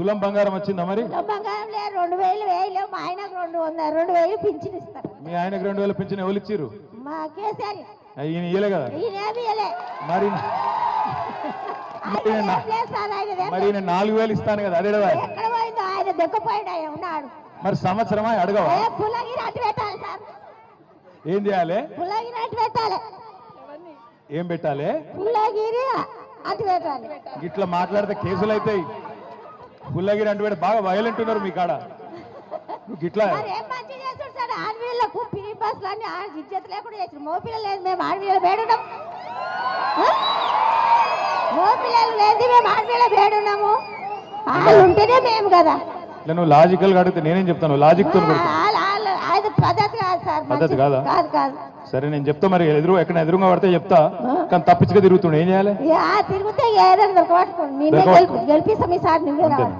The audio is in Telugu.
తులం బంగారం వచ్చిందా మరి? బంగారం లేదు రెండు వేలు వేయలేవు. మా ఆయనకు రెండు వందల రెండు వేలు పింఛన్ ఇస్తారు. మీ ఆయనకు రెండు వేల పెంచిన ఎవరు మా కేసీఆర్ ఈయన ఇయ్యలే కదా. మరి మరి ఈయన నాలుగు వేలు ఇస్తాను కదా అదే కదా ఎక్కడ పోయిందో ఆయన దెక్కపోయాడు ఆయన ఉన్నాడు. మరి సంవత్సరమా అడగవా? ఏ పుల్లగిరి అటు పెట్టాలి సార్. ఏం చేయాలి? అటు పెట్టాలి. ఏం పెట్టాలి? పుల్లగిరి అటు పెట్టాలి. ఇట్లా మాట్లాడితే కేసులు అవుతాయి అంటే వీడు బాగా వైలెంట్ ఉన్నారు మీ కాడ. నువ్వు ఇట్లా మరి ఏం మంచి చేస్తాడు సార్? ఆడపిల్లలకు పిరి బస్సులు అన్ని ఆడ ఇజ్జత లేకుండా చేసారు మోపిల్లలు లేదు మేము ఆడపిల్లలు వేడున్నాం. మోపిల్లలు లేదు మేము ఆడపిల్ల వేడున్నాము. వాళ్ళు ఉంటేనే మేము కదా. ఇట్లా నువ్వు లాజికల్గా అడిగితే నేనేం చెప్తాను? లాజిక్తో పద్ధతి కాదు సార్ పద్ధతి మంచిది. కాదా? కాదు కాదు. సరే నేను చెప్తా మరి. ఎదురు ఎక్కడ ఎదురుగా పడితే చెప్తా. కానీ తప్పించుగా తిరుగుతుండే. ఏం చేయాలి? తిరిగితే ఏదైనా గెలిపిస్తాం ఈసారి నువ్వే